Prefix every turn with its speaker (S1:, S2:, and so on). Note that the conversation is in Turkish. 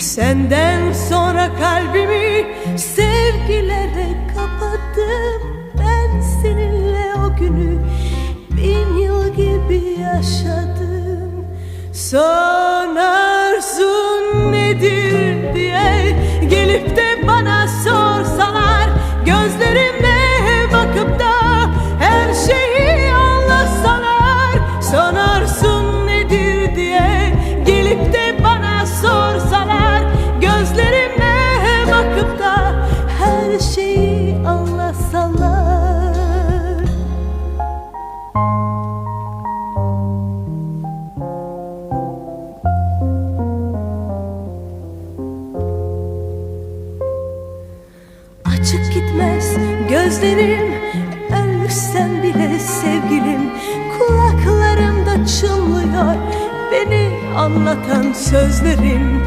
S1: Senden sonra kalbimi sevgilere kapattım. Ben seninle o günü bin yıl gibi yaşadım. Son arzun nedir diye Açık gitmez gözlerim Ölsem bile sevgilim. Kulaklarımda çınlıyor Beni anlatan sözlerin